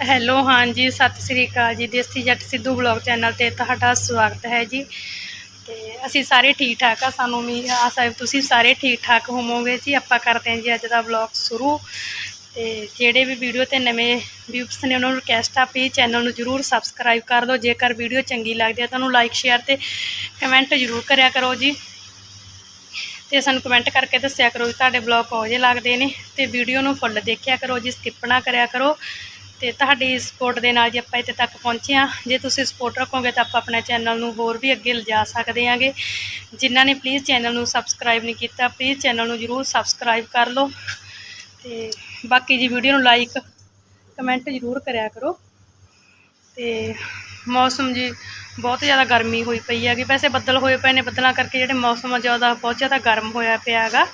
Hello, ਹਾਂਜੀ, ਸਤਿ ਸ੍ਰੀ ਅਕਾਲ ਜੀ। ਦੇਸੀ ਜੱਟ ਸਿੱਧੂ ਬਲੌਗ ਚੈਨਲ ਤੇ ਤੁਹਾਡਾ ਸਵਾਗਤ ਹੈ ਜੀ। ਤੇ ਅਸੀਂ ਸਾਰੇ ਠੀਕ ਠਾਕ ਆ, ਸਾਨੂੰ ਵੀ ਆਸ ਸਾਹਿਬ ਤੁਸੀਂ ਸਾਰੇ ਠੀਕ ਠਾਕ ਹੋਵੋਗੇ ਜੀ। ਆਪਾਂ ਕਰਦੇ ਹਾਂ ਜੀ ਅੱਜ ਦਾ ਬਲੌਗ ਸ਼ੁਰੂ। ਤੇ ਜਿਹੜੇ ਵੀ ਵੀਡੀਓ ਤੇ ਨਵੇਂ ਵਿਊਸ ਨੇ, ਉਹਨਾਂ ਨੂੰ ਰਿਕਵੈਸਟ ਆ ਵੀ ਚੈਨਲ ਨੂੰ ਜਰੂਰ ਸਬਸਕ੍ਰਾਈਬ ਕਰ ਦਿਓ। ਜੇਕਰ ਵੀਡੀਓ ਚੰਗੀ ਲੱਗਦੀ ਹੈ ਤੁਹਾਨੂੰ ਲਾਈਕ ਸ਼ੇਅਰ ਤੇ ਕਮੈਂਟ ਜਰੂਰ ਕਰਿਆ ਕਰੋ ਜੀ। ਤੇ ਸਾਨੂੰ ਕਮੈਂਟ ਕਰਕੇ ਦੱਸਿਆ ਕਰੋ ਵੀ ਤੁਹਾਡੇ ਬਲੌਗ ਕਿਹੋ ਜਿਹੇ ਲੱਗਦੇ ਨੇ। ਤੇ ਵੀਡੀਓ ਨੂੰ ਫੁੱਲ ਦੇਖਿਆ ਕਰੋ ਜੀ ਸਕਿਪ ਨਾ ਕਰਿਆ ਕਰੋ। ਤੇ ਤੁਹਾਡੀ ਸਪੋਰਟ ਦੇ ਨਾਲ ਜੇ ਆਪਾਂ ਇੱਥੇ ਤੱਕ ਪਹੁੰਚੇ ਹਾਂ, ਜੇ ਤੁਸੀਂ ਸਪੋਰਟ ਰੱਖੋਗੇ ਤਾਂ ਆਪਾਂ ਆਪਣੇ ਚੈਨਲ ਨੂੰ ਹੋਰ ਵੀ ਅੱਗੇ ਲਿਜਾ ਸਕਦੇ ਹਾਂਗੇ। ਜਿਨ੍ਹਾਂ ਨੇ ਪਲੀਜ਼ ਚੈਨਲ ਨੂੰ ਸਬਸਕ੍ਰਾਈਬ ਨਹੀਂ ਕੀਤਾ ਪਲੀਜ਼ ਚੈਨਲ ਨੂੰ ਜਰੂਰ ਸਬਸਕ੍ਰਾਈਬ ਕਰ ਲਓ। ਤੇ ਬਾਕੀ ਜੀ ਵੀਡੀਓ ਨੂੰ ਲਾਈਕ ਕਮੈਂਟ ਜਰੂਰ ਕਰਿਆ ਕਰੋ। ਤੇ ਮੌਸਮ ਜੀ ਬਹੁਤ ਜ਼ਿਆਦਾ ਗਰਮੀ ਹੋਈ ਪਈ ਹੈਗੀ। ਵੈਸੇ ਬੱਦਲ ਹੋਏ ਪਏ ਨੇ, ਬੱਦਲਾਂ ਕਰਕੇ ਜਿਹੜੇ ਮੌਸਮ ਆ, ਜ਼ਿਆਦਾ ਬਹੁਤ ਜ਼ਿਆਦਾ ਗਰਮ ਹੋਇਆ ਪਿਆ ਹੈਗਾ।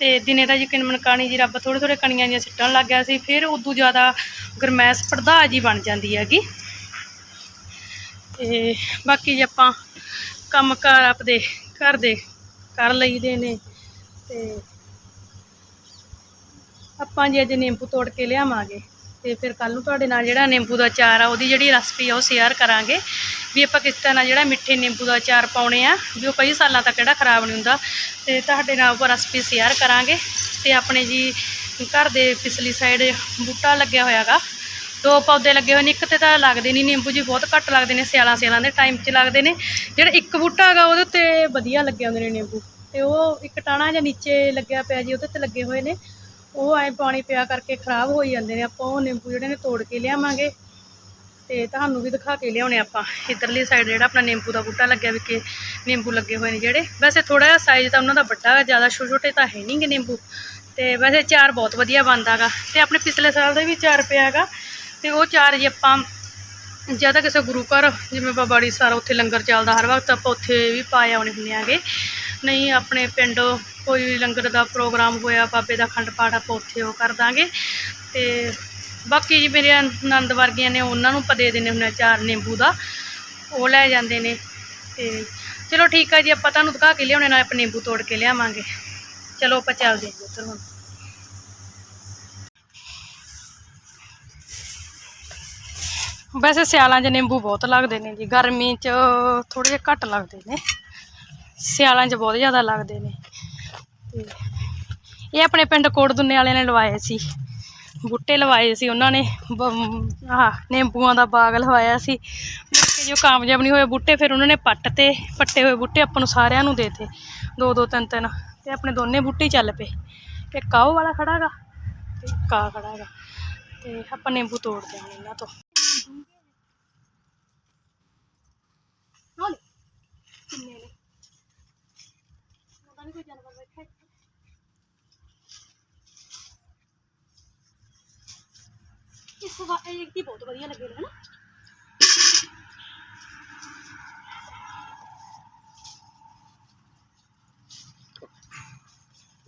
ਤੇ ਦਿਨੇ ਤਾਂ ਯਕੀਨ ਮਨਕਾਣੀ ਜੀ, ਰੱਬ ਥੋੜੇ ਥੋੜੇ ਕਣੀਆਂ ਜਿਹੀਆਂ ਸਿੱਟਣ ਲੱਗ ਗਿਆ ਸੀ, ਫਿਰ ਉਦੋਂ ਜ਼ਿਆਦਾ ਗਰਮੈਸ਼ ਪੜਦਾ ਜੀ ਬਣ ਜਾਂਦੀ ਹੈਗੀ। ਤੇ ਬਾਕੀ ਜੇ ਆਪਾਂ ਕੰਮ ਕਾਰ ਆਪਦੇ ਘਰ ਦੇ ਕਰ ਲਈਦੇ ਨੇ ਤੇ ਆਪਾਂ ਜੀ ਅੱਜ ਨਿੰਬੂ ਤੋੜ ਕੇ ਲਿਆਵਾਂਗੇ। ਤੇ ਫਿਰ ਕੱਲ ਨੂੰ ਤੁਹਾਡੇ ਨਾਲ ਜਿਹੜਾ ਨਿੰਬੂ ਦਾ ਅਚਾਰ ਆ, ਉਹਦੀ ਜਿਹੜੀ ਰੈਸਪੀ ਆ, ਉਹ ਸ਼ੇਅਰ ਕਰਾਂਗੇ। ਵੀ ਆਪਾਂ ਕਿਸ ਤਰ੍ਹਾਂ ਜਿਹੜਾ ਮਿੱਠੇ ਨਿੰਬੂ ਦਾ ਅਚਾਰ ਪਾਉਣੇ ਆ, ਵੀ ਉਹ ਕਈ ਸਾਲਾਂ ਤੱਕ ਕਿਹੜਾ ਖਰਾਬ ਨਹੀਂ ਹੁੰਦਾ। ਤੇ ਤੁਹਾਡੇ ਨਾਲ ਉਹ ਰੈਸਪੀ ਸ਼ੇਅਰ ਕਰਾਂਗੇ। ਤੇ ਆਪਣੇ ਜੀ ਘਰ ਦੇ ਪਿਛਲੀ ਸਾਈਡ ਬੂਟਾ ਲੱਗਿਆ ਹੋਇਆਗਾ ਦੋ ਪੌਦੇ ਲੱਗੇ ਹੋਏ ਨੇ, ਇੱਕ ਤੇ ਤਾਂ ਲੱਗਦੇ ਨਹੀਂ ਨਿੰਬੂ ਜੀ, ਬਹੁਤ ਘੱਟ ਲੱਗਦੇ ਨੇ, ਸਿਆਲਾਂ ਸਿਆਲਾਂ ਦੇ ਟਾਈਮ 'ਚ ਲੱਗਦੇ ਨੇ। ਜਿਹੜਾ ਇੱਕ ਬੂਟਾ ਹੈਗਾ ਉਹਦੇ ਉੱਤੇ ਵਧੀਆ ਲੱਗੇ ਹੁੰਦੇ ਨੇ ਨਿੰਬੂ। ਤੇ ਉਹ ਇੱਕ ਟਾਣਾ ਜਾਂ ਨੀਚੇ ਲੱਗਿਆ ਪਿਆ ਜੀ, ਉਹਦੇ ਤੇ ਲੱਗੇ ਹੋਏ ਨੇ। ਉਹ ਐ ਪਾਣੀ ਪਿਆ ਕਰਕੇ ਖਰਾਬ ਹੋਈ ਜਾਂਦੇ ਨੇ, ਆਪਾਂ ਉਹ ਨਿੰਬੂ ਜਿਹੜੇ ਨੇ ਤੋੜ ਕੇ ਲਿਆਵਾਂਗੇ। ਤੇ ਤੁਹਾਨੂੰ ਵੀ ਦਿਖਾ ਕੇ ਲਿਆਉਣੇ ਆਪਾਂ। ਇਧਰਲੀ ਸਾਈਡ ਜਿਹੜਾ ਆਪਣਾ ਨਿੰਬੂ ਦਾ ਬੂਟਾ ਲੱਗਿਆ ਵੀ ਕਿ ਨਿੰਬੂ ਲੱਗੇ ਹੋਏ ਨੇ ਜਿਹੜੇ। ਵੈਸੇ ਥੋੜਾ ਜਿਹਾ ਸਾਈਜ਼ ਤਾਂ ਉਹਨਾਂ ਦਾ ਵੱਡਾ ਹੈ ਜ਼ਿਆਦਾ ਛੋਟੇ ਛੋਟੇ ਤਾਂ ਹੈ ਨਹੀਂਗੇ ਨਿੰਬੂ। ਤੇ ਵੈਸੇ ਚਾਰ ਬਹੁਤ ਵਧੀਆ ਬਣਦਾਗਾ ਤੇ ਆਪਣੇ ਪਿਛਲੇ ਸਾਲ ਦਾ ਵੀ ਚਾਰ ਪਿਆਗਾ ਤੇ ਉਹ ਚਾਰ ਜੇ ਆਪਾਂ ਜ਼ਿਆਦਾ ਕਿਸੇ ਗੁਰੂ ਘਰ, ਜਿਵੇਂ ਬਾਬਾ ੜੀ ਸਾਰਾ ਉੱਥੇ ਲੰਗਰ ਚੱਲਦਾ, ਹਰ ਵਕਤ ਆਪਾਂ ਉੱਥੇ ਵੀ ਪਾਏ ਆਉਣੇ ਹੁੰਦੇ ਆਗੇ। ਨਹੀਂ, ਆਪਣੇ ਪਿੰਡ ਕੋਈ ਲੰਗਰ ਦਾ ਪ੍ਰੋਗਰਾਮ ਹੋਇਆ, ਬਾਬੇ ਦਾ ਖੰਡ ਪਾਠ ਆਪਾਂ ਉੱਥੇ ਉਹ ਕਰ ਦਾਂਗੇ। ਤੇ ਬਾਕੀ ਜੀ ਮੇਰੇ ਆਨੰਦ ਵਰਗੀਆਂ ਨੇ, ਉਹਨਾਂ ਨੂੰ ਆਪਾਂ ਦੇ ਦਿੰਦੇ ਹੁੰਦੇ ਆ ਚਾਰ ਨਿੰਬੂ ਦਾ। ਉਹ ਲੈ ਜਾਂਦੇ ਨੇ। ਤੇ ਚਲੋ ਠੀਕ ਆ ਜੀ, ਆਪਾਂ ਤੁਹਾਨੂੰ ਦਿਖਾ ਕੇ ਲਿਆਉਣੇ, ਨਾਲ ਆਪਾਂ ਨਿੰਬੂ ਤੋੜ ਕੇ ਲਿਆਵਾਂਗੇ। ਚਲੋ ਆਪਾਂ ਚੱਲਦੇ ਹਾਂ ਜੀ ਉੱਧਰ ਹੁਣ। ਵੈਸੇ ਸਿਆਲਾਂ 'ਚ ਨਿੰਬੂ ਬਹੁਤ ਲੱਗਦੇ ਨੇ ਜੀ, ਗਰਮੀ 'ਚ ਥੋੜੇ ਜਿਹਾ ਘੱਟ ਲੱਗਦੇ ਨੇ। ਸਿਆਲਾਂ 'ਚ ਬਹੁਤ ਜ਼ਿਆਦਾ ਲੱਗਦੇ ਨੇ। ਤੇ ਇਹ ਆਪਣੇ ਪਿੰਡ ਕੋਟਦੁੰਨੇ ਵਾਲਿਆਂ ਨੇ ਲਵਾਏ ਸੀ। ਬੂਟੇ ਲਵਾਏ ਸੀ ਉਹਨਾਂ ਨੇ ਬ- ਨਿੰਬੂਆਂ ਦਾ ਬਾਗ ਲਵਾਇਆ ਸੀ। ਮੁੜ ਜੋ ਕਾਮਯਾਬ ਨਹੀਂ ਹੋਏ ਬੂਟੇ, ਫਿਰ ਉਹਨਾਂ ਨੇ ਪੱਟ ਤੇ, ਪੱਟੇ ਹੋਏ ਬੂਟੇ ਆਪਾਂ ਨੂੰ ਸਾਰਿਆਂ ਨੂੰ ਦੇਤੇ ਦੋ ਦੋ, ਤਿੰਨ ਤਿੰਨ। ਤੇ ਆਪਣੇ ਦੋਨੇ ਬੂਟੇ ਚੱਲ ਪਏ। ਇੱਕ ਆਹ ਵਾਲਾ ਖੜਾਗਾ ਤੇ ਇੱਕ ਆਹ ਖੜਾਗਾ ਤੇ ਆਪਾਂ ਨਿੰਬੂ ਤੋੜਦੇ ਹਾਂ ਇਹਨਾਂ ਤੋਂ। ਕਿੰਨੇ ਇਸ ਵਾ ਇਹ ਦੀ ਬਹੁਤ ਵਧੀਆ ਲੱਗੇ ਨੇ ਹਨਾ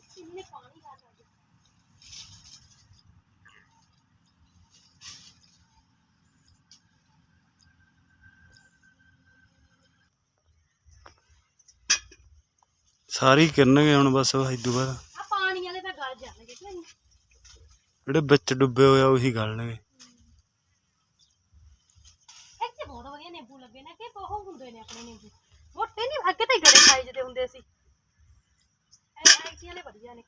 ਕਿੰਨੇ ਪਾਣੀ ਲਾ ਲਾ ਸਾਰੇ ਹੀ ਕਰਨਗੇ ਹੁਣ ਬਸ ਇਦੋਂ ਬਾਅਦ ਆ ਪਾਣੀ ਵਾਲੇ ਤਾਂ ਗਲ ਜਾਣਗੇ ਕਿ ਨਹੀਂ ਜਿਹੜੇ ਵਿੱਚ ਡੁੱਬੇ ਹੋਏ ਆ ਉਹੀ ਗਲਣਗੇ ਇੱਥੇ ਬਹੁਤ ਵਧੀਆ ਨਿੰਬੂ ਲੱਗੇ ਨੇ ਕਿ ਬਹੁਤ ਹੁੰਦੇ ਨੇ ਆਪਣੇ ਨਿੰਬੂ। ਮੋਟੇ ਨਹੀਂ ਅੱਗੇ ਤਾਂ ਹੀ ਗੜੇ ਸਾਈਜ਼ ਦੇ ਹੁੰਦੇ ਸੀ। ਇਹ ਆਈਟੀ ਵਾਲੇ ਵਧੀਆ ਨੇ।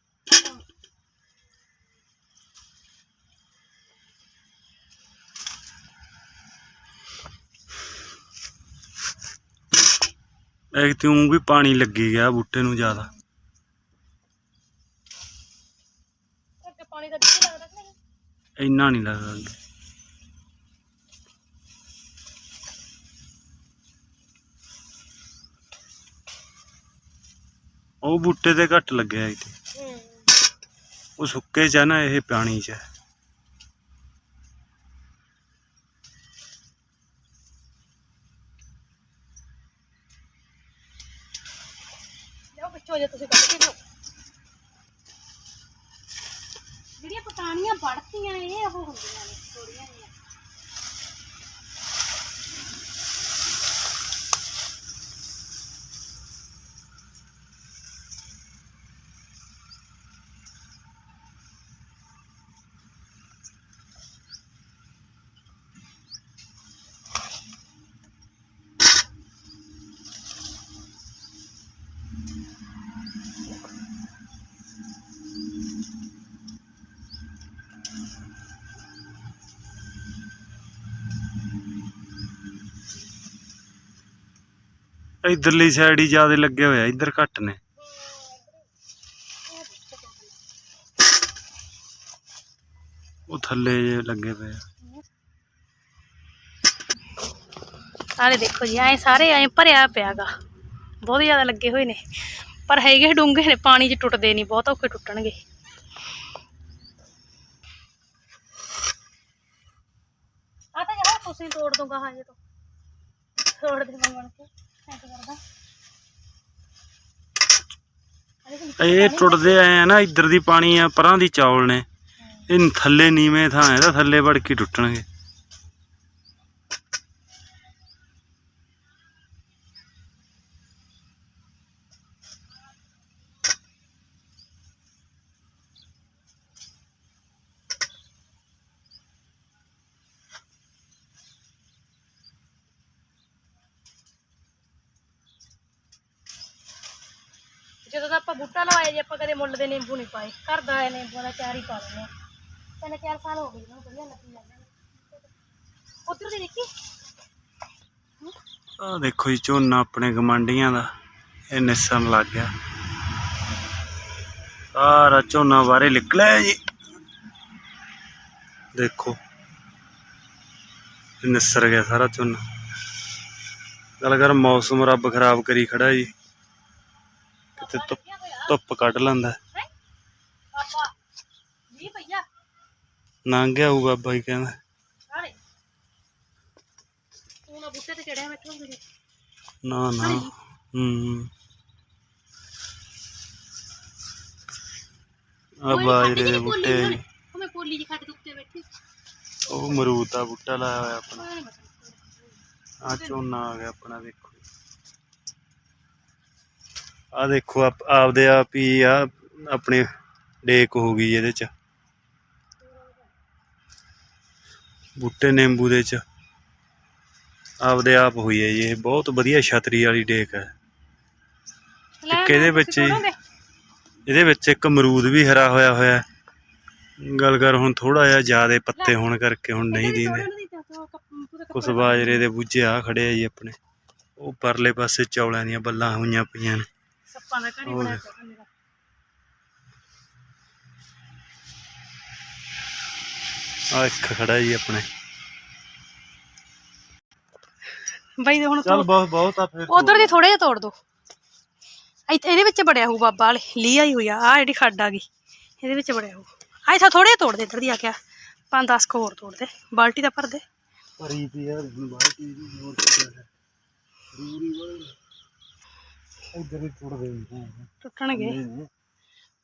ਇੱਕ ਤੇ ਊਂ ਵੀ ਪਾਣੀ ਲੱਗੀ ਗਿਆ ਬੂਟੇ ਨੂੰ ਜ਼ਿਆਦਾ। ਅੱਗੇ ਪਾਣੀ ਦਾ ਡਿੱਗ ਲੱਗਦਾ ਕਿ ਨਹੀਂ? ਇੰਨਾ ਨਹੀਂ ਲੱਗਦਾ। ਅੱਗੇ। ਉਹ ਬੂਟੇ ਤੇ ਘੱਟ ਲੱਗਿਆ ਇੱਥੇ ਉਹ ਸੁੱਕੇ ਚ ਆ ਨਾ, ਇਹ ਪਾਣੀ ਚ ਆ। ਲਿਆਓ ਵਿੱਚੋਂ ਜੇ ਤੁਸੀਂ ਕੱਢ ਕੇ ਲਿਆਓ ਜਿਹੜੀਆਂ ਪਟਾਣੀਆਂ ਵੜਤੀਆਂ ਇਹ ਉਹ ਹੁੰਦੀਆਂ ਨੇ। ਇਧਰਲੀ ਸਾਈਡ ਹੀ ਜ਼ਿਆਦਾ ਲੱਗੇ ਹੋਇਆ ਇੱਧਰ ਘੱਟ ਨੇ। ਉਹ ਥੱਲੇ ਜੇ ਲੱਗੇ ਪਏ ਆ। ਸਾਰੇ ਦੇਖੋ ਜੀ ਐ ਸਾਰੇ ਐ ਭਰਿਆ ਪਿਆਗਾ। ਬਹੁਤ ਜ਼ਿਆਦਾ ਲੱਗੇ ਹੋਏ ਨੇ। ਪਰ ਹੈਗੇ ਡੂੰਘੇ ਨੇ ਪਾਣੀ 'ਚ ਟੁੱਟਦੇ ਨਹੀਂ ਬਹੁਤ ਔਖੇ ਟੁੱਟਣਗੇ। ਆ ਤਾਂ ਜਰਾ ਤੁਸੀਂ ਤੋੜ ਦੂੰਗਾ ਹਾਂ ਜੇ ਤੋਂ ਤੋੜ ਦੇ ਮੰਗਣ ਕੇ ਇਹ ਟੁੱਟਦੇ ਆਏ ਆ ਨਾ ਇੱਧਰ ਦੀ ਪਾਣੀ ਆ ਪਰਾਂ ਦੀ ਚੌਲ ਨੇ। ਇਹ ਥੱਲੇ ਨੀਵੇਂ ਥਾਂ ਹੈ ਤਾਂ ਥੱਲੇ ਵੜ ਕੇ ਟੁੱਟਣਗੇ। ਜਦੋਂ ਦਾ ਆਪਾਂ ਬੂਟਾ ਲਵਾਇਆ ਜੀ ਆਪਾਂ ਕਦੇ ਮੁੱਲ ਦੇ ਨਿੰਬੂ ਨਹੀਂ ਪਾਏ, ਘਰ ਦਾ ਇਹ ਨਿੰਬੂਆਂ ਦਾ ਚਾਰ ਹੀ ਪਾ ਦਿੰਦੇ ਆ। ਤਿੰਨ ਚਾਰ ਸਾਲ ਹੋ ਗਏ ਮੈਨੂੰ ਵਧੀਆ ਲੱਗੀ ਜਾਂਦੇ ਉਧਰ ਦੀ ਦੇਖੀ? ਆ ਦੇਖੋ ਜੀ, ਝੋਨਾ ਆਪਣੇ ਗਮਾਂਡੀਆਂ ਦਾ, ਇਹ ਨਿਸਣ ਲੱਗ ਗਿਆ। ਸਾਰਾ ਝੋਨਾ ਬਾਰੇ ਨਿਕਲਿਆ ਜੀ। ਦੇਖੋ ਨਿਸਰ ਗਿਆ ਸਾਰਾ ਝੋਨਾ। ਗੱਲ ਕਰ, ਮੌਸਮ ਰੱਬ ਖਰਾਬ ਕਰੀ ਖੜਾ ਜੀ। ਕਿਤੇ ਧੁੱਪ ਕੱਢ ਲੈਂਦਾ। ਹੈ ਲੰਘ ਗਿਆ ਉਹ ਬਾਬਾ ਜੀ ਕਹਿੰਦਾ। ਤੂੰ ਨਾ। ਤੇ ਨਾ ਹੂੰ ਆ ਬਾਜਰੇ ਦੇ ਬੂਟੇ। ਮੈਂ ਕੋਲੀ ਜੀ ਖੱਟ ਦੇ ਉੱਤੇ ਬੈਠੀ ਉਹ ਮਰੂਦ ਦਾ ਬੂਟਾ ਲਾਇਆ ਹੋਇਆ ਆਪਣਾ। ਆ ਝੋਨਾ ਆ ਗਿਆ ਆਪਣਾ ਦੇਖੋ ਆ ਦੇਖੋ ਆਪ ਆਪਦੇ ਆਪ ਹੀ ਆ ਆਪਣੇ ਡੇਕ ਹੋ ਗਈ ਇਹਦੇ ਚ। ਬੂਟੇ ਨਿੰਬੂ ਦੇ ਚ। ਆਪਦੇ ਆਪ ਹੋਈ ਹੈ ਜੀ ਇਹ ਬਹੁਤ ਵਧੀਆ ਛਤਰੀ ਵਾਲੀ ਡੇਕ ਹੈ। ਇੱਕ ਇਹਦੇ ਵਿੱਚ? ਇਹਦੇ ਵਿੱਚ ਇੱਕ ਅਮਰੂਦ ਵੀ ਹਰਾ ਹੋਇਆ ਹੋਇਆ। ਗੱਲ ਕਰ ਹੁਣ ਥੋੜਾ ਜਿਹਾ ਜ਼ਿਆਦੇ ਪੱਤੇ ਹੋਣ ਕਰਕੇ ਹੁਣ ਨਹੀਂ ਦੀਂਦੇ। ਕੱਪੜਾ ਬਾਜਰੇ ਦੇ ਬੂਝੇ ਆ ਖੜੇ ਆ ਜੀ ਆਪਣੇ। ਉਹ ਪਰਲੇ ਪਾਸੇ ਚੌਲਾਂ ਦੀਆਂ ਬੱਲਾਂ ਹੋਈਆਂ ਪਈਆਂ ਨੇ। ਸੱਪਾਂ ਦਾ ਮੇਰਾ। ਆ ਇੱਕ ਖੜਾ ਜੀ ਆਪਣੇ। ਬਾਈ ਦੇ ਹੁਣ ਚੱਲ ਬਹੁਤ ਬਹੁਤ ਆ ਫਿਰ ਉਧਰ ਦੀ ਥੋੜੇ ਜਿਹਾ ਤੋੜ ਦੋ। ਇੱਥੇ ਇਹਦੇ ਵਿੱਚ ਬੜਿਆ ਹੋਊ ਬਾਬਾ ਵਾਲੇ। ਲੀ ਆਈ ਹੋਈ ਆ ਆ ਜਿਹੜੀ ਖੱਡ ਆ ਗਈ। ਇਹਦੇ ਵਿੱਚ ਬੜਿਆ ਹੋਊ। ਆ ਇੱਥੇ ਥੋੜੇ ਜਿਹਾ ਤੋੜ ਦੇ ਇੱਧਰ ਦੀ ਆ ਗਿਆ ਪੰਜ 10 ਕੁ ਹੋਰ ਤੋੜ ਦੇ। ਬਾਲਟੀ ਦਾ ਭਰ ਦੇ। ਭਰੀ ਪਈ ਆ ਬਾਲਟੀ ਦੀ ਹੋਰ ਕੀ ਹੈ ਦੂਰੀ ਵਾਲੀ ਹੀ ਟੁੱਟਣਗੇ?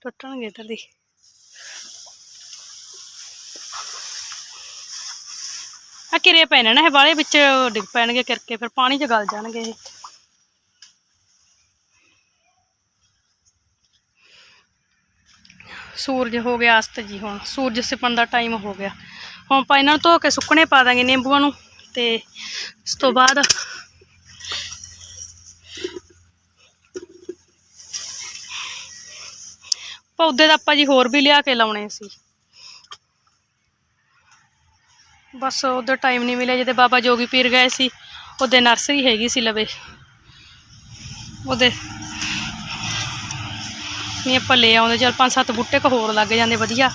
ਟੁੱਟਣਗੇ ਇੱਧਰ ਦੀ। ਆ ਕਿਰੇ ਪੈਣੇ ਨਾ ਇਹ ਵਾਲੇ ਵਿੱਚ ਡਿੱਗ ਪੈਣਗੇ ਕਿਰਕੇ ਫਿਰ ਪਾਣੀ 'ਚ ਗਲ ਜਾਣਗੇ ਇਹ। ਸੂਰਜ ਹੋ ਗਿਆ ਅਸਤ ਜੀ ਹੁਣ। ਸੂਰਜ ਸਿਪਣ ਦਾ ਟਾਈਮ ਹੋ ਗਿਆ। ਹੁਣ ਆਪਾਂ ਇਹਨਾਂ ਨੂੰ ਧੋ ਕੇ ਸੁੱਕਣੇ ਪਾ ਦਾਂਗੇ ਨਿੰਬੂਆਂ ਨੂੰ ਤੇ ਇਸ ਤੋਂ ਬਾਅਦ ਪੌਦੇ ਤਾਂ ਆਪਾਂ ਜੀ ਹੋਰ ਵੀ ਲਿਆ ਕੇ ਲਾਉਣੇ ਸੀ। ਬਸ ਉਧਰ ਟਾਈਮ ਨਹੀਂ ਮਿਲਿਆ ਜਦੋਂ ਬਾਬਾ ਜੋਗੀ ਪੀਰ ਗਏ ਸੀ, ਉਹਦੇ ਨਰਸਰੀ ਹੈਗੀ ਸੀ ਲਵੇ। ਉਹਦੇ ਨਹੀਂ ਆਪਾਂ ਲੈ ਆਉਂਦੇ, ਚਲ ਪੰਜ ਸੱਤ ਬੂਟੇ ਕੋ ਹੋਰ ਲੱਗ ਜਾਂਦੇ, ਵਧੀਆ।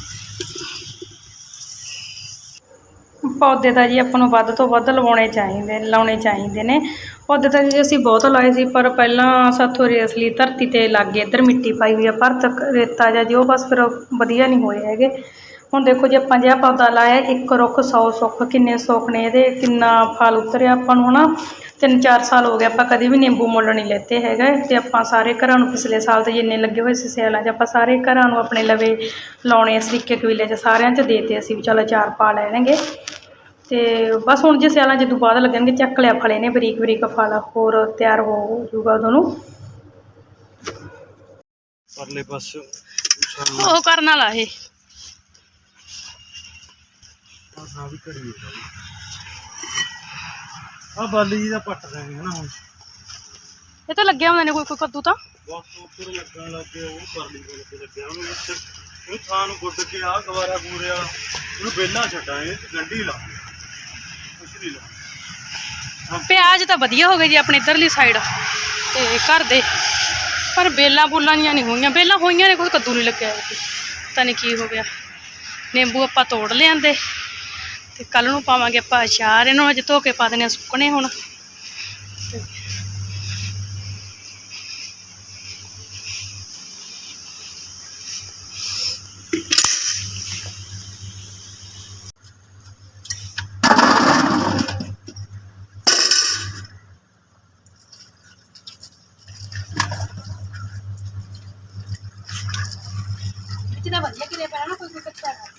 ਪੌਦੇ ਤਾਂ ਜੀ ਆਪਾਂ ਨੂੰ ਵੱਧ ਤੋਂ ਵੱਧ ਲਵਾਉਣੇ ਚਾਹੀਦੇ, ਲਾਉਣੇ ਚਾਹੀਦੇ ਨੇ। ਪੌਦੇ ਤਾਂ ਜੀ ਅਸੀਂ ਬਹੁਤ ਲਾਏ ਸੀ, ਪਰ ਪਹਿਲਾਂ ਸਾਥੋਂ ਅਸਲੀ ਧਰਤੀ ਤੇ ਲੱਗ ਇੱਧਰ ਮਿੱਟੀ ਪਾਈ ਹੋਈ ਆ, ਪਰ ਤੱਕ ਰੇਤਾ ਜਾਂ ਜੀ ਉਹ ਬਸ ਫਿਰ ਵਧੀਆ ਨਹੀਂ ਹੋਏ ਹੈਗੇ। ਹੁਣ ਦੇਖੋ ਜੀ ਆਪਾਂ ਜਿਹਾ ਪੌਦਾ ਲਾਇਆ, ਇੱਕ ਰੁੱਖ 100 ਸੁੱਖ, ਕਿੰਨੇ ਸੁੱਖ ਨੇ ਇਹਦੇ, ਕਿੰਨਾ ਫਲ ਉਤਰਿਆ ਆਪਾਂ ਨੂੰ ਹਨਾ। ਤਿੰਨ ਚਾਰ ਸਾਲ ਹੋ ਗਏ ਆਪਾਂ ਕਦੇ ਵੀ ਨਿੰਬੂ ਮੁੱਲ ਨਹੀਂ ਲੈਤੇ ਹੈਗੇ ਤੇ ਆਪਾਂ ਸਾਰੇ ਘਰਾਂ ਨੂੰ ਪਿਛਲੇ ਸਾਲ ਤੇ ਜਿੰਨੇ ਲੱਗੇ ਹੋਏ ਸੀ ਸਿਆਲਾਂ 'ਚ, ਆਪਾਂ ਸਾਰੇ ਘਰਾਂ ਨੂੰ ਆਪਣੇ ਲਵੇ ਲਾਉਣੇ ਸਰੀਕੇ ਕਬੀਲੇ 'ਚ ਸਾਰਿਆਂ 'ਚ ਦੇਤੇ ਅਸੀਂ ਵੀ ਚਲੋ ਚਾਰ ਪਾ ਲੈਣਗੇ। ਤੇ ਬਸ ਹੁਣ ਜੇ ਸਿਆਲਾਂ ਜਦੋਂ ਬਾਅਦ ਲੱਗਣਗੇ ਚੱਕ ਲਿਆ ਫਲੇ ਨੇ ਬਰੀਕ ਬਰੀਕ ਫਲ ਹੋਰ ਤਿਆਰ ਹੋ ਜੂਗਾ ਉਦੋਂ ਨੂੰ। ਪਰਲੇ ਪਾਸੇ ਉਹ ਕਰਨ ਵਾਲਾ ਇਹ। ਆ ਵੀ ਘੜੀ ਆ। ਬਾਲੀ ਜੀ ਦਾ ਪੱਟ ਰਹੇ ਹਨਾ ਹੁਣ। ਇਹ ਤਾਂ ਲੱਗਿਆ ਹੁੰਦਾ ਨੇ ਕੋਈ ਕੋਈ ਕੱਦੂ ਤਾਂ। ਬਸ ਉੱਪਰ ਲੱਗਣ ਲੱਗੇ ਉਹ ਪਰਲੀ ਕੋਲ ਤੇ ਲੱਗਿਆ ਉਹਨੂੰ ਉਹ ਥਾਂ ਨੂੰ ਗੁੱਡ ਕੇ ਆ ਗਵਾਰਾ ਪੂਰਿਆ ਉਹਨੂੰ ਬੇਲਾ ਛੱਡਾਂਗੇ ਤੇ ਗੰਢੀ ਲਾ। ਪਿਆਜ਼ ਤਾਂ ਵਧੀਆ ਹੋ ਗਏ ਜੀ ਆਪਣੇ ਇਧਰਲੀ ਸਾਈਡ ਤੇ ਘਰ ਦੇ। ਪਰ ਬੇਲਾਂ ਬੁੱਲਾਂ ਦੀਆਂ ਨਹੀਂ ਹੋਈਆਂ। ਬੇਲਾਂ ਹੋਈਆਂ ਨੇ, ਕੋਈ ਕੱਦੂ ਨਹੀਂ ਲੱਗਿਆ ਤਾਂ ਨਹੀਂ ਕੀ ਹੋ ਗਿਆ। ਨਿੰਬੂ ਆਪਾਂ ਤੋੜ ਲਿਆਂਦੇ। ਤੇ ਕੱਲ ਨੂੰ ਪਾਵਾਂਗੇ ਆਪਾਂ ਅਚਾਰ। ਇਹਨਾਂ ਨੂੰ ਅੱਜ ਧੋ ਕੇ ਪਾ ਦੇਣੇ ਆ ਸੁੱਕਣੇ ਹੁਣ। ਵਿੱਚ ਦਾ ਵਧੀਆ ਕਿਲੇ ਪੈਣਾ ਨਾ ਕੋਈ ਕੋਈ ਕੱਚਾ ਹੈਗਾ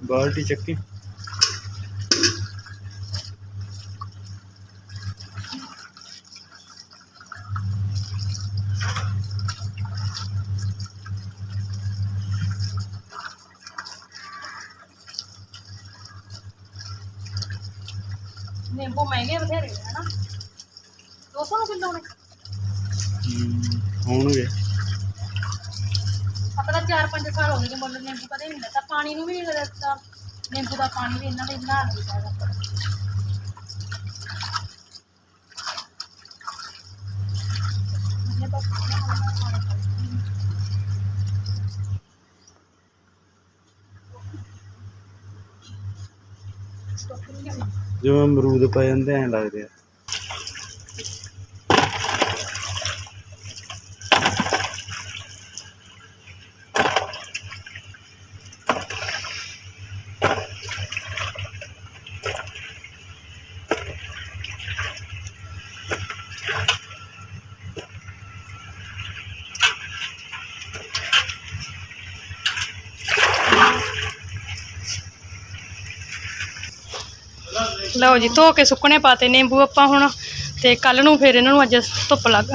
ਬਾਲਟੀ ਚੱਕੀ। ਨਿੰਬੂ ਮਹਿੰਗੇ ਬਥੇਰੇ ਨੇ ਹਨਾ। 200 ਨੂੰ ਕਿਲੋ ਨੇ। ਹੋਣਗੇ। ਆਪਾਂ ਤਾਂ 4-5 ਸਾਲ ਹੋ ਗਏ ਨੇ ਮੁੱਲ ਨਿੰਬੂ ਕਦੇ ਨਹੀਂ ਲੱਤਾ ਪਾਣੀ ਨੂੰ ਵੀ ਨਹੀਂ ਲੱਤਾ ਨਿੰਬੂ ਦਾ ਪਾਣੀ ਵੀ ਇਹਨਾਂ ਦੇ ਬਣਾ ਲਈਦਾ ਹੈਗਾ ਜਿਵੇਂ ਅਮਰੂਦ ਪੈ ਜਾਂਦੇ ਐਂ ਲੱਗਦੇ ਆ। ਲਓ ਜੀ, ਧੋ ਕੇ ਸੁੱਕਣੇ ਪਾਤੇ ਨਿੰਬੂ ਆਪਾਂ ਹੁਣ, ਤੇ ਕੱਲ ਨੂੰ ਫਿਰ ਇਹਨਾਂ ਨੂੰ ਅੱਜ ਧੁੱਪ ਲੱਗ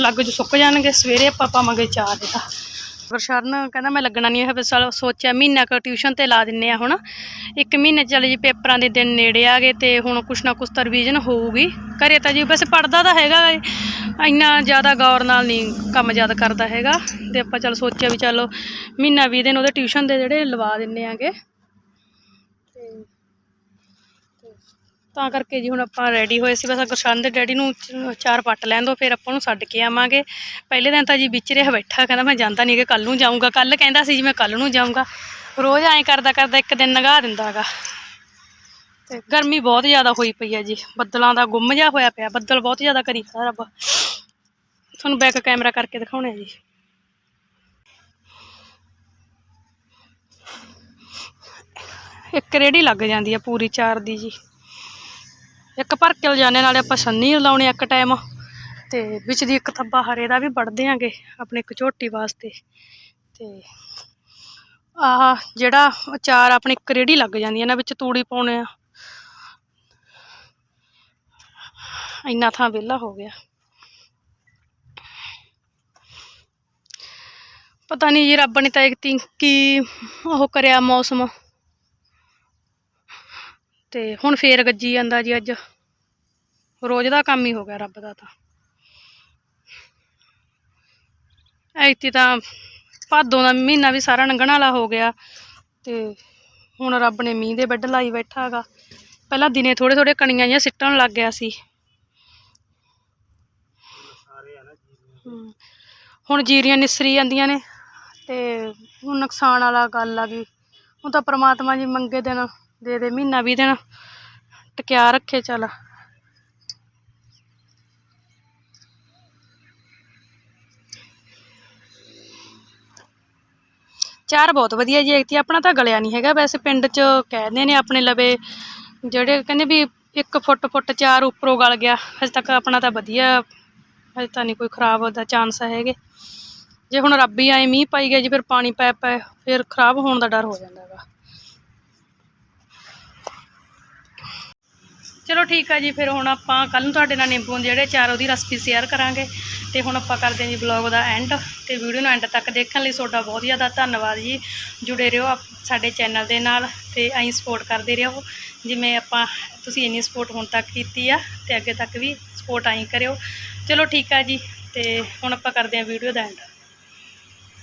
ਲੱਗ ਜੋ ਸੁੱਕ ਜਾਣਗੇ, ਸਵੇਰੇ ਆਪਾਂ ਪਾਵਾਂਗੇ ਚਾਰ ਇਹਦਾ ਗੁਰਸ਼ਰਨ ਕਹਿੰਦਾ ਮੈਂ ਲੱਗਣਾ ਨਹੀਂ ਹੋਇਆ ਫਿਰ ਸਾਲ ਸੋਚਿਆ ਮਹੀਨਾ ਕੁ ਟਿਊਸ਼ਨ ਤੇ ਲਾ ਦਿੰਨੇ ਆ ਹੁਣ। ਇੱਕ ਮਹੀਨੇ ਚੱਲ ਜੀ ਪੇਪਰਾਂ ਦੇ ਦਿਨ ਨੇੜੇ ਆ ਗਏ ਤੇ ਹੁਣ ਕੁਛ ਨਾ ਕੁਛ ਤਾਂ ਰਿਵੀਜ਼ਨ ਹੋਊਗੀ। ਘਰੇ ਤਾਂ ਜੀ ਵੈਸੇ ਪੜਦਾ ਤਾਂ ਹੈਗਾ ਇੰਨਾ ਜ਼ਿਆਦਾ ਗੌਰ ਨਾਲ ਨਹੀਂ ਕੰਮ ਯਾਦ ਕਰਦਾ ਹੈਗਾ। ਤੇ ਆਪਾਂ ਚੱਲ ਸੋਚਿਆ ਵੀ ਚਲੋ ਮਹੀਨਾ ਵੀਹ ਦਿਨ ਉਹਦੇ ਟਿਊਸ਼ਨ ਦੇ ਜਿਹੜੇ ਲਵਾ ਦਿੰਨੇ ਆਗੇ। ਤਾਂ ਕਰਕੇ ਜੀ ਹੁਣ ਆਪਾਂ ਰੈਡੀ ਹੋਏ ਸੀ। ਬਸ ਗੁਰਸ਼ਨ ਦੇ ਡੈਡੀ ਨੂੰ ਚਾਰ ਪੱਟ ਲੈਣ ਦੋ, ਫਿਰ ਆਪਾਂ ਨੂੰ ਛੱਡ ਕੇ ਆਵਾਂਗੇ। ਪਹਿਲੇ ਦਿਨ ਤਾਂ ਜੀ ਵਿੱਚ ਰਿਹਾ, ਬੈਠਾ, ਕਹਿੰਦਾ ਮੈਂ ਜਾਂਦਾ ਨਹੀਂ ਕਿ ਕੱਲ ਨੂੰ ਜਾਊਂਗਾ। ਕੱਲ ਕਹਿੰਦਾ ਸੀ ਜੀ ਮੈਂ ਕੱਲ ਨੂੰ ਜਾਊਂਗਾ। ਰੋਜ਼ ਐਂ ਕਰਦਾ ਕਰਦਾ ਇੱਕ ਦਿਨ ਨਗਾ ਦਿੰਦਾ ਹੈਗਾ। ਤੇ ਗਰਮੀ ਬਹੁਤ ਜ਼ਿਆਦਾ ਹੋਈ ਪਈ ਹੈ ਜੀ। ਬੱਦਲਾਂ ਦਾ ਗੁੰਮ ਜਿਹਾ ਹੋਇਆ ਪਿਆ। ਬੱਦਲ ਬਹੁਤ ਜ਼ਿਆਦਾ ਕਰੀ ਖੜਾ ਰੱਬ। ਤੁਹਾਨੂੰ ਬੈਕ ਕੈਮਰਾ ਕਰਕੇ ਦਿਖਾਉਣੇ ਆ ਜੀ। ਇੱਕ ਰੇੜੀ ਲੱਗ ਜਾਂਦੀ ਆ ਪੂਰੀ ਚਾਰ ਦੀ ਜੀ। ਇੱਕ ਭਰ ਕੇ ਲਿਜਾਣੇ, ਨਾਲੇ ਆਪਾਂ ਸੰਨੀ ਲਾਉਣੇ ਇੱਕ ਟਾਈਮ ਤੇ ਵਿੱਚ ਦੀ ਇੱਕ ਥੱਬਾ ਹਰੇ ਦਾ ਵੀ ਵੜਦੇ ਆਂਗੇ ਆਪਣੇ ਇੱਕ ਝੋਟੀ ਵਾਸਤੇ। ਤੇ ਆਹ ਜਿਹੜਾ ਅਚਾਰ ਆਪਣੀ ਇੱਕ ਰੇੜੀ ਲੱਗ ਜਾਂਦੀ ਹੈ ਨਾ, ਵਿੱਚ ਤੂੜੀ ਪਾਉਣੇ ਆ। ਇੰਨਾ ਥਾਂ ਵਿਹਲਾ ਹੋ ਗਿਆ। ਪਤਾ ਨਹੀਂ ਜੀ, ਰੱਬ ਨੇ ਤਾਂ ਇੱਕ ਤੀ ਕੀ ਉਹ ਕਰਿਆ ਮੌਸਮ। ਤੇ ਹੁਣ ਫੇਰ ਗੱਜੀ ਜਾਂਦਾ ਜੀ ਅੱਜ। ਰੋਜ਼ ਦਾ ਕੰਮ ਹੀ ਹੋ ਗਿਆ ਰੱਬ ਦਾ ਤਾਂ। ਐਤੀ ਤਾਂ ਭਾਦੋਂ ਦਾ ਮਹੀਨਾ ਵੀ ਸਾਰਾ ਲੰਘਣ ਵਾਲਾ ਹੋ ਗਿਆ ਤੇ ਹੁਣ ਰੱਬ ਨੇ ਮੀਂਹ ਦੇ ਵੱਢ ਲਾਈ ਬੈਠਾ ਹੈਗਾ। ਪਹਿਲਾਂ ਦਿਨੇ ਥੋੜੇ ਥੋੜੇ ਕਣੀਆਂ ਜਿਹੀਆਂ ਸਿੱਟਣ ਲੱਗ ਗਿਆ ਸੀ। ਹੁਣ ਜੀਰੀਆਂ ਨਿਸਰੀ ਜਾਂਦੀਆਂ ਨੇ ਤੇ ਹੁਣ ਨੁਕਸਾਨ ਵਾਲਾ ਗੱਲ ਆ ਗਈ। ਹੁਣ ਤਾਂ ਪ੍ਰਮਾਤਮਾ ਜੀ ਮੰਗੇ ਦਿਨ ਦੇ ਦੇ ਮਹੀਨਾ ਵੀ ਦਿਨ। ਟਕਿਆ ਰੱਖੇ ਚੱਲ। ਚਾਰ ਬਹੁਤ ਵਧੀਆ ਜੀ, ਇੱਕ ਆਪਣਾ ਤਾਂ ਗਲਿਆ ਨਹੀਂ ਹੈਗਾ, ਵੈਸੇ ਪਿੰਡ 'ਚ ਕਹਿੰਦੇ ਨੇ ਆਪਣੇ ਲਵੇ, ਜਿਹੜੇ ਕਹਿੰਦੇ ਵੀ ਇੱਕ ਫੁੱਟ ਫੁੱਟ ਚਾਰ ਉੱਪਰੋਂ ਗਲ ਗਿਆ, ਹਜੇ ਤੱਕ ਆਪਣਾ ਤਾਂ ਵਧੀਆ ਅਜੇ ਤਾਂ ਨਹੀਂ ਕੋਈ ਖਰਾਬ ਦਾ ਚਾਂਸ ਹੈਗੇ। ਜੇ ਹੁਣ ਰੱਬ ਹੀ ਆਏ, ਮੀਂਹ ਪਾਈ ਗਿਆ ਜੀ, ਫਿਰ ਪਾਣੀ ਪੈ ਪੈ, ਫਿਰ ਖਰਾਬ ਹੋਣ ਦਾ ਡਰ ਹੋ ਜਾਂਦਾ ਹੈਗਾ ਚਲੋ ਠੀਕ ਆ ਜੀ, ਫਿਰ ਹੁਣ ਆਪਾਂ ਕੱਲ ਨੂੰ ਤੁਹਾਡੇ ਨਾਲ ਨਿੰਬੂ ਦੇ ਜਿਹੜੇ ਚਾਰ ਉਹਦੀ ਰੈਸਪੀ ਸ਼ੇਅਰ ਕਰਾਂਗੇ। ਤੇ ਹੁਣ ਆਪਾਂ ਕਰਦੇ ਹਾਂ ਜੀ ਬਲੌਗ ਦਾ ਐਂਡ ਤੇ ਵੀਡੀਓ ਨੂੰ ਐਂਡ ਤੱਕ ਦੇਖਣ ਲਈ ਤੁਹਾਡਾ ਬਹੁਤ ਜ਼ਿਆਦਾ ਧੰਨਵਾਦ ਜੀ। ਜੁੜੇ ਰਹੋ ਆਪ- ਸਾਡੇ ਚੈਨਲ ਦੇ ਨਾਲ ਤੇ ਐਂ ਸਪੋਰਟ ਕਰਦੇ ਰਹੋ। ਜਿਵੇਂ ਆਪਾਂ, ਤੁਸੀਂ ਇੰਨੀ ਸਪੋਰਟ ਹੁਣ ਤੱਕ ਕੀਤੀ ਆ ਤੇ ਅੱਗੇ ਤੱਕ ਵੀ ਸਪੋਰਟ ਐਂ ਕਰਿਓ। ਚਲੋ ਠੀਕ ਆ ਜੀ, ਤੇ ਹੁਣ ਆਪਾਂ ਕਰਦੇ ਹਾਂ ਵੀਡੀਓ ਦਾ ਐਂਡ